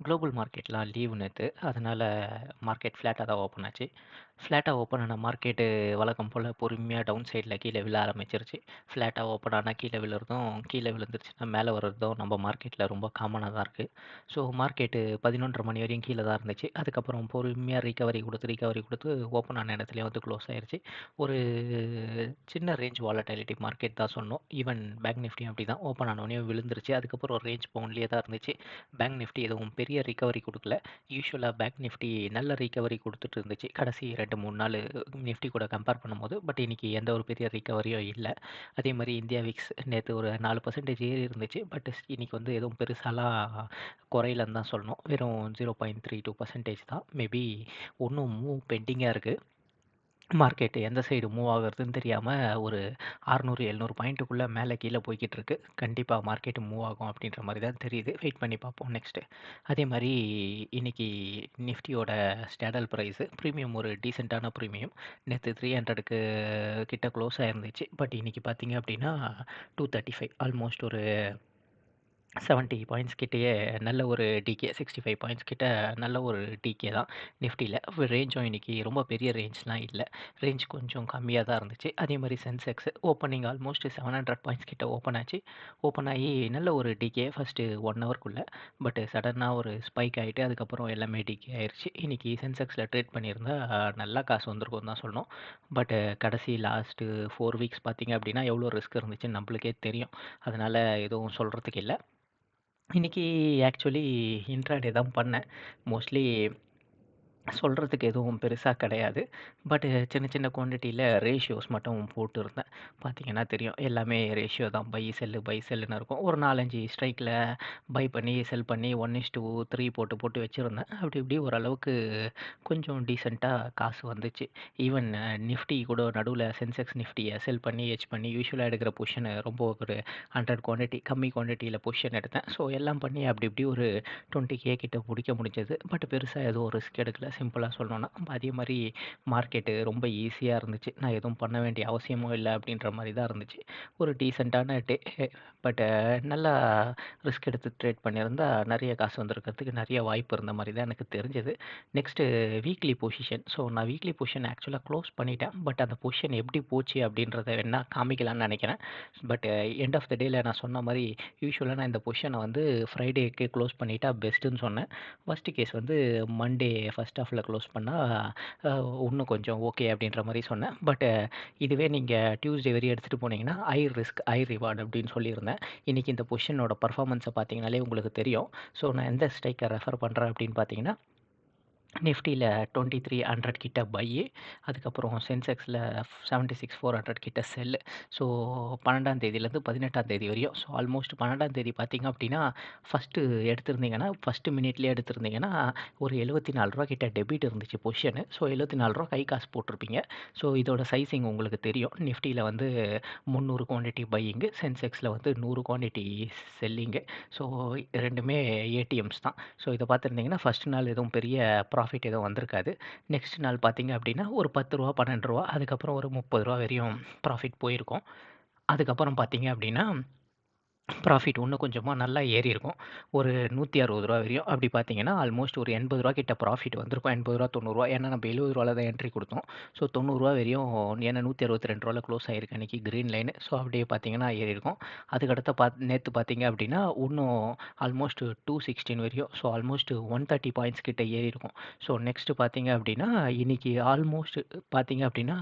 Global மார்க்கெட்லாம் leave நேற்று அதனால் market ஃப்ளாட்டாக தான் ஓப்பன் ஆச்சு. ஃப்ளாட்டாக ஓப்பன் ஆன மார்க்கெட்டு வழக்கம் போல் பொறுமையாக டவுன் சைடில் கீழே விழ ஆரம்பிச்சிருச்சு. ஃப்ளாட்டாக ஓப்பன் ஆனால் கீழே விழுறதும், கீழே விழுந்துருச்சுன்னா மேலே வர்றதும் நம்ம மார்க்கெட்டில் ரொம்ப காமனாக தான் இருக்குது ஸோ மார்க்கெட்டு 11:30 மணி வரையும் கீழே தான் இருந்துச்சு. அதுக்கப்புறம் பொறுமையாக ரிகவரி கொடுத்து ரிகவரி கொடுத்து ஓப்பன் ஆன இடத்துலையும் வந்து க்ளோஸ் ஆகிருச்சு ஒரு சின்ன ரேஞ்ச் வாலட்டாலிட்டி மார்க்கெட் தான் சொன்னோம் ஈவன் பேங்க் நிஃப்டியும் அப்படிதான். ஓப்பன் ஆனவனையும் விழுந்துருச்சு. அதுக்கப்புறம் ஒரு ரேஞ்ச் பவுண்ட்லயே தான் இருந்துச்சு. பேங்க் நிஃப்டி எதுவும் பெரிய ரிகவரி கொடுக்கல யூஸ்வலாக பேங்க் நிஃப்டி நல்ல ரிகவரி கொடுத்துட்டு இருந்துச்சு. கடைசி ரெண்டு மூணு நாள் நிஃப்டி கூட கம்பேர் பண்ணும்போது. பட் இன்னைக்கு எந்த ஒரு பெரிய ரிகவரியும் இல்லை அதே மாதிரி இந்தியா விக்ஸ் நேற்று ஒரு நாலு பர்சன்டேஜ் ஏறி இருந்துச்சு. பட் இன்னைக்கு வந்து எதுவும் பெருசாலாம் குறையிலன்னு தான் சொல்லணும். வெறும் 0.32% தான். மேபி ஒன்றும் மூவ் பெண்டிங்காக இருக்குது மார்க்கெட்டு எந்த சைடு மூவ் ஆகுறதுன்னு தெரியாமல் ஒரு 600, 700 பாயிண்ட்டுக்குள்ளே மேலே கீழே போய்க்கிட்டு இருக்கு. கண்டிப்பா மார்க்கெட் மூவ் ஆகும் அப்படின்ற மாரி தான் தெரியுது. வெயிட் பண்ணி பார்ப்போம் நெக்ஸ்ட்டு. அதே மாரி இன்னைக்கு நிஃப்டியோட ஸ்டாடல் ப்ரைஸு ப்ரீமியம் ஒரு டீசென்ட்டான பிரீமியம். நேத்து 300க்கு கிட்ட க்ளோஸ் ஆயிருந்துச்சு. பட் இன்னைக்கு பார்த்தீங்க அப்படின்னா 235 ஆல்மோஸ்ட் ஒரு 70 பாயிண்ட்ஸ் கிட்டயே நல்ல ஒரு டிகே 65 பாயிண்ட்ஸ் கிட்ட நல்ல ஒரு டிகே தான் நிஃப்டியில் ரேஞ்சும் இன்றைக்கி ரொம்ப பெரிய ரேஞ்ச்லாம் இல்லை ரேஞ்ச் கொஞ்சம் கம்மியாக தான் இருந்துச்சு. அதே மாதிரி சென்செக்ஸ் ஓப்பனிங் ஆல்மோஸ்ட் 700 பாயிண்ட்ஸ் கிட்ட ஓப்பன் ஆச்சு. ஓப்பன் ஆகி நல்ல ஒரு டிகே ஃபர்ஸ்ட்டு 1 ஹவர்க்குள்ள. பட் சடனாக ஒரு ஸ்பைக் ஆகிட்டு அதுக்கப்புறம் எல்லாமே டிகே ஆயிடுச்சு இன்றைக்கி சென்செக்ஸில் ட்ரேட் பண்ணியிருந்தா நல்லா காசு வந்திருக்கும் தான் சொல்லணும். பட் கடைசி லாஸ்ட்டு ஃபோர் வீக்ஸ் பார்த்தீங்க அப்படின்னா எவ்வளோ ரிஸ்க் இருந்துச்சுன்னு நம்மளுக்கே தெரியும். அதனால் எதுவும் சொல்கிறதுக்கு இல்லை இன்னைக்கு ஆக்சுவலி இன்ட்ராடே தான் பண்ணேன். மோஸ்ட்லி சொல்கிறதுக்கு எதுவும் பெருசாக கிடையாது. பட்டு சின்ன சின்ன குவான்டிட்டியில் ரேஷியோஸ் மட்டும் போட்டுருந்தேன் பார்த்தீங்கன்னா தெரியும். எல்லாமே ரேஷியோ தான். பை, செல்லு, பை, செல்லுன்னு இருக்கும். ஒரு நாலஞ்சு ஸ்ட்ரைக்கில் பை பண்ணி, செல் பண்ணி 1:3 போட்டு போட்டு வச்சுருந்தேன் அப்படி இப்படி ஓரளவுக்கு கொஞ்சம் டீசெண்டாக காசு வந்துச்சு. ஈவன் நிஃப்டி கூட நடுவில் சென்செக்ஸ் நிஃப்டியை செல் பண்ணி, ஹெச் பண்ணி யூஸ்வலாக எடுக்கிற பொஷனை ரொம்ப ஒரு 100 குவான்டிட்டி கம்மி குவான்டிட்டியில் பொசிஷன் எடுத்தேன். ஸோ எல்லாம் பண்ணி அப்படி இப்படி ஒரு 20,000 கிட்ட பிடிக்க முடிஞ்சது. பட் பெருசாக எதுவும் ரிஸ்க் எடுக்கல. சிம்பிளாக சொல்லணும்னா. அதே மாதிரி மார்க்கெட்டு ரொம்ப ஈஸியாக இருந்துச்சு. நான் எதுவும் பண்ண வேண்டிய அவசியமும் இல்லை அப்படின்ற மாதிரி தான் இருந்துச்சு. ஒரு டீசெண்டான டே. பட் நல்லா ரிஸ்க் எடுத்து ட்ரேட் பண்ணியிருந்தா நிறைய காசு வந்திருக்கிறதுக்கு நிறைய வாய்ப்பு இருந்த மாதிரி தான் எனக்கு தெரிஞ்சது. Next weekly position. ஸோ நான் வீக்லி பொசிஷன் ஆக்சுவலாக க்ளோஸ் பண்ணிட்டேன். பட் அந்த பொசிஷன் எப்படி போச்சு அப்படின்றத வேணால் காமிக்கலாம்னு நினைக்கிறேன் பட் எண்ட் ஆஃப் த டேல நான் சொன்ன மாதிரி யூஸ்வலாக நான் இந்த பொசிஷனை வந்து ஃப்ரைடேக்கு க்ளோஸ் பண்ணிட்டா பெஸ்ட்டுன்னு சொன்னேன். ஃபஸ்ட்டு கேஸ் வந்து மண்டே ஃபர்ஸ்ட் ஆஃபில் க்ளோஸ் பண்ணால் இன்னும் கொஞ்சம் ஓகே அப்படின்ற மாதிரி சொன்னேன். பட் இதுவே நீங்கள் டியூஸ்டே வரையும் எடுத்துகிட்டு போனீங்கன்னா, ஹை ரிஸ்க், ஹை ரிவார்டு அப்படின்னு சொல்லியிருந்தேன். இன்றைக்கி இந்த பொசிஷனோட பர்ஃபார்மன்ஸை பார்த்தீங்கனாலே உங்களுக்கு தெரியும். ஸோ நான் எந்த ஸ்ட்ரைக்கை ரெஃபர் பண்ணுறேன் அப்படின்னு பார்த்தீங்கன்னா, நெஃப்டியில் டுவெண்ட்டி த்ரீ ஹண்ட்ரட் கிட்ட பையி. அதுக்கப்புறம் சென்செக்ஸில் செவன்ட்டி சிக்ஸ் ஃபோர் ஹண்ட்ரட் கிட்ட செல்லு. ஸோ 12ஆம் தேதியிலேருந்து 18ஆம் தேதி வரையும். ஸோ ஆல்மோஸ்ட் 12ஆம் தேதி பார்த்தீங்க அப்படின்னா, ஃபர்ஸ்ட்டு எடுத்திருந்தீங்கன்னா, ஃபஸ்ட்டு மினிட்லேயே எடுத்திருந்தீங்கன்னா, ஒரு எழுபத்தி நாலு ரூபா கிட்ட டெபிட் இருந்துச்சு பொசிஷனு. ஸோ எழுபத்தி நாலு ரூபா கை காசு போட்டிருப்பீங்க. ஸோ இதோட சைஸிங் உங்களுக்கு தெரியும். நிஃப்டியில் வந்து 300 குவான்டிட்டி பையிங்கு, சென்செக்ஸில் வந்து நூறு குவான்டிட்டி செல்லிங்கு. ஸோ ரெண்டுமே ஏடிஎம்ஸ் தான். ஸோ இதை பார்த்துருந்தீங்கன்னா, ஃபர்ஸ்ட் நாள் எதுவும் பெரிய ப்ராஃபிட் எதுவும் வந்திருக்காது. நெக்ஸ்ட் நாள் பார்த்தீங்க அப்படின்னா, ஒரு பத்து ரூபா பன்னெண்டு ரூபா அதுக்கப்புறம் ஒரு முப்பது ரூபா வரையும் ப்ராஃபிட் போயிருக்கும். அதுக்கப்புறம் பார்த்தீங்க அப்படின்னா, ப்ராஃபிட் இன்னும் கொஞ்சமாக நல்லா ஏறி இருக்கும் ஒரு நூற்றி அறுபது ரூபா வரையும். அப்படி பார்த்தீங்கன்னா, ஆல்மோஸ்ட் ஒரு எண்பது ரூபா கிட்ட ப்ராஃபிட் வந்திருக்கும். எண்பது ரூபா தொண்ணூறுரூவா ஏன்னா நம்ம எழுபது ரூபாவில் தான் என்ட்ரி கொடுத்தோம் ஸோ தொண்ணூறுரூவா வரையும் ஏன்னா நூற்றி அறுபத்தி ரெண்டு ரூபாவில் க்ளோஸ் ஆகிருக்கு அன்றைக்கி க்ரீன் லைனு. ஸோ அப்படியே பார்த்தீங்கன்னா ஏறியிருக்கும். அதுக்கடுத்து பாத் நேற்று பார்த்தீங்க அப்படின்னா, இன்னும் ஆல்மோஸ்ட் 216 வரையும். ஸோ ஆல்மோஸ்ட் 130 பாயிண்ட்ஸ் கிட்ட ஏறியிருக்கும். ஸோ நெக்ஸ்ட் பார்த்தீங்க அப்படின்னா, இன்னைக்கு ஆல்மோஸ்ட் பார்த்தீங்க அப்படின்னா,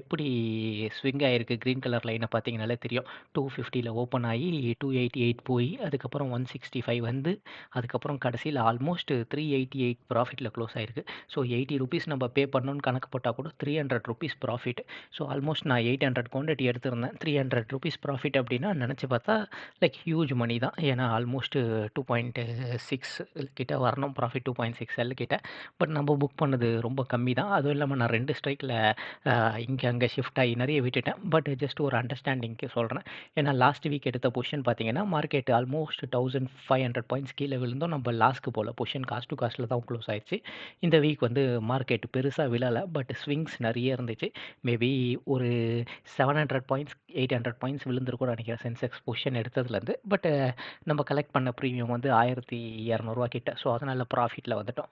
எப்படி ஸ்விங் ஆகிருக்கு க்ரீன் கலர் லைனை பார்த்தீங்கனாலே தெரியும். 250ல ஓப்பன் ஆகி டூ 288 போய் அதுக்கப்புறம் 165 வந்து, அதுக்கப்புறம் கடைசியில் ஆல்மோஸ்ட் த்ரீ எயிட்டி எயிட் ப்ராஃபிட்டில் க்ளோஸ் ஆயிருக்கு. ஸோ எயிட்டி ருபீஸ் நம்ம பே பண்ணணும்னு கணக்கு போட்டால் கூட three hundred rupees profit. So almost நான் 800 குவான்டிட்டி எடுத்திருந்தேன். ரூ. 300 ப்ராஃபிட் அப்படின்னா நினச்சி பார்த்தா லைக் ஹியூஜ் மணி தான். ஏன்னா ஆல்மோஸ்ட் 2.6 கிட்ட வரணும் ப்ராஃபிட் 2.6 எல் கிட்ட. பட் நம்ம புக் பண்ணது ரொம்ப கம்மி தான். அதுவும் இல்லாமல் நான் ரெண்டு ஸ்ட்ரைக்கில் இங்கே அங்கே ஷிஃப்ட் ஆகி நிறைய விட்டுட்டேன். பட் ஜஸ்ட் ஒரு அண்டர்ஸ்டாண்டிங்க்கு சொல்கிறேன் ஏன்னா லாஸ்ட் வீக் எடுத்த பொசிஷன் பார்த்தீங்க பார்த்தீங்கன்னா, மார்க்கெட் ஆல்மோஸ்ட் 1500 பாயிண்ட்ஸ் கீழே விழுந்தோம் நம்ம லாஸ்க்கு போல. பொஷன் காஸ்ட் டூ காஸ்ட்டில் தான் க்ளோஸ் ஆயிடுச்சு இந்த வீக் வந்து மார்க்கெட் பெருசாக விழலை பட் ஸ்விங்ஸ் நிறைய இருந்துச்சு. மேபி ஒரு 700 பாயிண்ட்ஸ், 800 பாயிண்ட்ஸ் விழுந்திருக்கும்னு நினைக்கிறேன் சென்செக்ஸ் பொஷன் எடுத்ததுலேருந்து. பட் நம்ம கலெக்ட் பண்ண ப்ரீமியம் வந்து ஆயிரத்தி இரநூறுவா கிட்ட. ஸோ, அதனால் ப்ராஃபிட்டில் வந்துட்டோம்.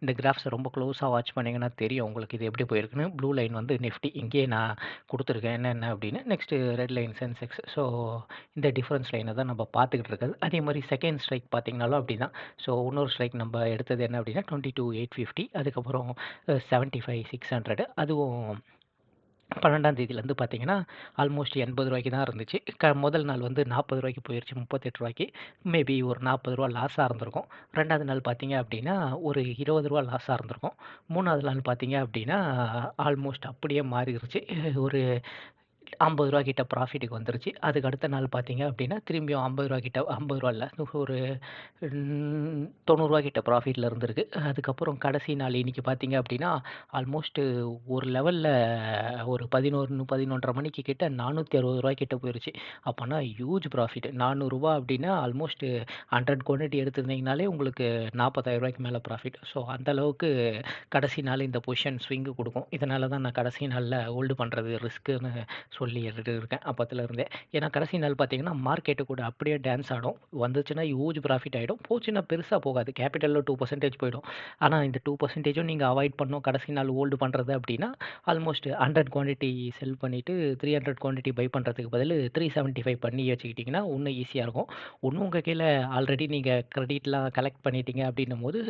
இந்த கிராஃப்ஸை ரொம்ப க்ளோஸாக வாட்ச் பண்ணிங்கன்னா தெரியும் உங்களுக்கு இது எப்படி போயிருக்குன்னு. ப்ளூ லைன் வந்து நிஃப்டி. இங்கேயே நான் கொடுத்துருக்கேன் என்னென்ன அப்படின்னு. Next red line Sensex. So, இந்த டிஃபரன்ஸ் லைன தான் நம்ம பார்த்துக்கிட்டு இருக்கிறது. அதே மாதிரி செகண்ட் ஸ்ட்ரைக் பார்த்திங்கனாலும் அப்படி தான் ஸோ, இன்னொரு ஸ்ட்ரைக் நம்ம எடுத்தது என்ன அப்படின்னா 22,850 அதுக்கப்புறம் 75,600 அதுவும் 12ஆம் தேதியிலேருந்து பார்த்தீங்கன்னா, ஆல்மோஸ்ட் எண்பது ரூபாய்க்கு தான் இருந்துச்சு. க முதல் நாள் வந்து நாற்பது ரூபாய்க்கு போயிடுச்சு முப்பத்தெட்டு ரூபாய்க்கு மேபி ஒரு நாற்பது ரூபா லாஸாக இருந்திருக்கும். ரெண்டாவது நாள் பார்த்தீங்க அப்படின்னா, ஒரு இருபது ரூபா லாஸாக இருந்திருக்கும். மூணாவது நாள் பார்த்தீங்க அப்படின்னா, ஆல்மோஸ்ட் அப்படியே மாறிடுச்சு ஒரு ஐம்பது 50 கிட்ட ப்ராஃபிட்டுக்கு வந்துருச்சு. அதுக்கு அடுத்த நாள் பார்த்தீங்க அப்படின்னா, திரும்பியும் ரூ. 50 கிட்ட ரூ. 50 ஒரு ம் ரூ. 90 கிட்ட ப்ராஃபிட்டில் இருந்திருக்கு. அதுக்கப்புறம் கடைசி நாள் இன்னைக்கு பார்த்தீங்க அப்படின்னா, ஆல்மோஸ்ட்டு ஒரு லெவலில் ஒரு 11, 11:30 மணிக்கு கிட்ட ரூ. 460 கிட்ட போயிடுச்சு அப்போனா ஹியூஜ் ப்ராஃபிட். நானூறுரூவா அப்படின்னா ஆல்மோஸ்ட்டு ஹண்ட்ரட் குவான்டிட்டி எடுத்திருந்தீங்கனாலே உங்களுக்கு நாற்பதாயிரம் ரூபாய்க்கு மேலே ப்ராஃபிட். ஸோ, அந்தளவுக்கு கடைசி நாள் இந்த பொசிஷன் ஸ்விங்கு கொடுக்கும் இதனால தான் நான் கடைசி நாளில் ஹோல்டு பண்ணுறது ரிஸ்க்குன்னு சொல்லி இருக்கேன் அப்பத்துலருந்தே. ஏன்னா கடைசி நாள் பார்த்தீங்கன்னா, மார்க்கெட்டு கூட அப்படியே டான்ஸ் ஆடும். வந்துச்சுன்னா ஹியூஜ் ப்ராஃபிட் ஆகிடும் போச்சுன்னா பெருசாக போகாது. கேபிட்டலில் டூ பர்சன்டேஜ் போயிடும். ஆனால் இந்த டூ பர்சன்டேஜும் நீங்கள் அவாய்ட் பண்ணும் கடைசி நாள் ஹோல்டு பண்ணுறது அப்படின்னா, ஆல்மோஸ்ட் 100 குவான்டிட்டி செல் பண்ணிவிட்டு த்ரீ ஹண்ட்ரட் குவான்டிட்டி பை பண்ணுறதுக்கு பதில் த்ரீ செவன்ட்டி ஃபைவ் பண்ணி வச்சுக்கிட்டிங்கன்னா இன்னும் ஈஸியாக இருக்கும். இன்னும் உங்கள் கீழே ஆல்ரெடி நீங்கள் கிரெடிட்லாம் கலெக்ட் பண்ணிட்டீங்க அப்படின்னும்போது,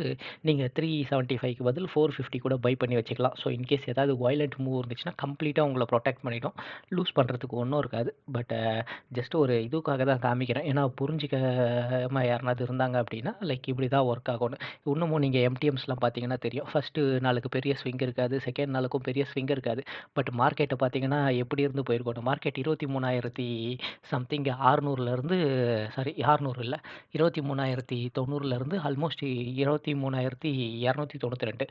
நீங்க 375க்கு பதில் 450 கூட பை பண்ணி வச்சுக்கலாம். ஸோ, இன்கேஸ் ஏதாவது வயலண்ட் மூவ் இருந்துச்சுன்னா, கம்ப்ளீட்டாக உங்களை ப்ரொடெக்ட் பண்ணிவிடும் லூஸ் பண்ணுறதுக்கு ஒன்றும் இருக்காது. பட் ஜஸ்ட் ஒரு இதுக்காக தான் காமிக்கிறேன். ஏன்னா புரிஞ்சுக்காம யாருனாவது இருந்தாங்க அப்படின்னா, லைக் இப்படி தான் ஒர்க் ஆகணும் இன்னமும் நீங்கள் எம்டிஎம்ஸ்லாம் பார்த்தீங்கன்னா தெரியும். ஃபஸ்ட்டு நாளுக்கு பெரிய ஸ்விங் இருக்காது. செகண்ட் நாளுக்கும் பெரிய ஸ்விங் இருக்காது. பட் மார்க்கெட்டை பார்த்தீங்கன்னா, எப்படி இருந்து போயிருக்கணும் மார்க்கெட் 23,000 சம்திங் 600லேருந்து சாரி ஆறநூறு இல்லை இருபத்தி மூணாயிரத்தி தொண்ணூறுலேருந்து ஆல்மோஸ்ட் 23,292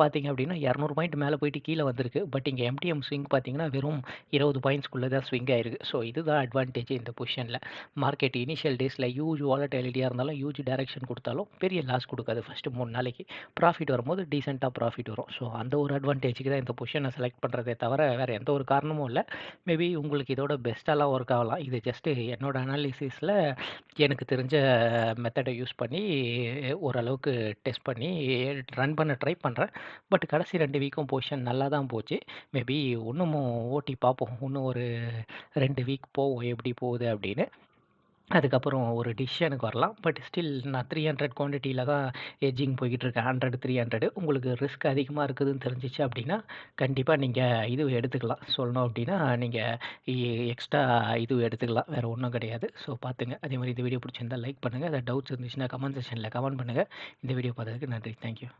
பார்த்தீங்க அப்படின்னா, 200 பாயிண்ட் மேலே போயிட்டு கீழே வந்திருக்கு. பட் இங்கே எம்டிஎம் ஸ்விங் பார்த்தீங்கன்னா, வெறும் 20 பாயிண்ட்ஸ்குள்ளே தான் ஸ்விங் ஆயிருக்கு. ஸோ, இதுதான் அட்வான்டேஜ் இந்த பொசிஷனில் மார்க்கெட் இனிஷியல் டேஸில் ஹியூஜ் வாலட்டிலிட்டியா இருந்தாலும், ஹியூஜ் டைரக்ஷன் கொடுத்தாலும் பெரிய லாஸ் கொடுக்காது ஃபஸ்ட்டு மூணு நாளைக்கு. ப்ராஃபிட் வரும்போது டீசெண்டாக ப்ராஃபிட் வரும். ஸோ, அந்த ஒரு அட்வான்டேஜுக்கு தான் இந்த பொசிஷனை செலக்ட் பண்ணுறதே தவிர, வேறு எந்த ஒரு காரணமும் இல்லை மேபி உங்களுக்கு இதோட பெஸ்ட்டாலாம் ஒர்க் ஆகலாம். இது ஜஸ்ட்டு என்னோட அனாலிசிஸில் எனக்கு தெரிஞ்ச மெத்தடை யூஸ் பண்ணி ஓரளவுக்கு டெஸ்ட் பண்ணி ரன் பண்ண ட்ரை பண்ணுறேன் பட் கடைசி ரெண்டு வீக்கும் பொசிஷன் நல்லா தான் போச்சு. மேபி இன்னமும் ஓட்டி பார்ப்போம். இன்னும் ஒரு ரெண்டு வீக் போவோம் எப்படி போகுது அப்படின்னு. அதுக்கப்புறம் ஒரு டிசிஷனுக்கு வரலாம். பட் ஸ்டில் நான் த்ரீ ஹண்ட்ரட் குவான்டிட்டியில் தான் எஜ்ஜிங் போய்கிட்டு இருக்கேன். 100, 300 உங்களுக்கு ரிஸ்க் அதிகமாக இருக்குதுன்னு தெரிஞ்சுச்சு அப்படின்னா, கண்டிப்பாக நீங்கள் இது எடுத்துக்கலாம். சொல்லணும் அப்படின்னா, நீங்கள் எக்ஸ்ட்ரா இது எடுத்துக்கலாம். வேறு ஒன்றும் கிடையாது. ஸோ, பார்த்துங்க. அதே மாதிரி இந்த வீடியோ பிடிச்சிருந்தா லைக் பண்ணுங்கள் அதை டவுட்ஸ் இருந்துச்சுன்னா கமெண்ட் செக்ஷன்ல கமெண்ட் பண்ணுங்கள் இந்த வீடியோ பார்த்ததுக்கு நன்றி. Thank you.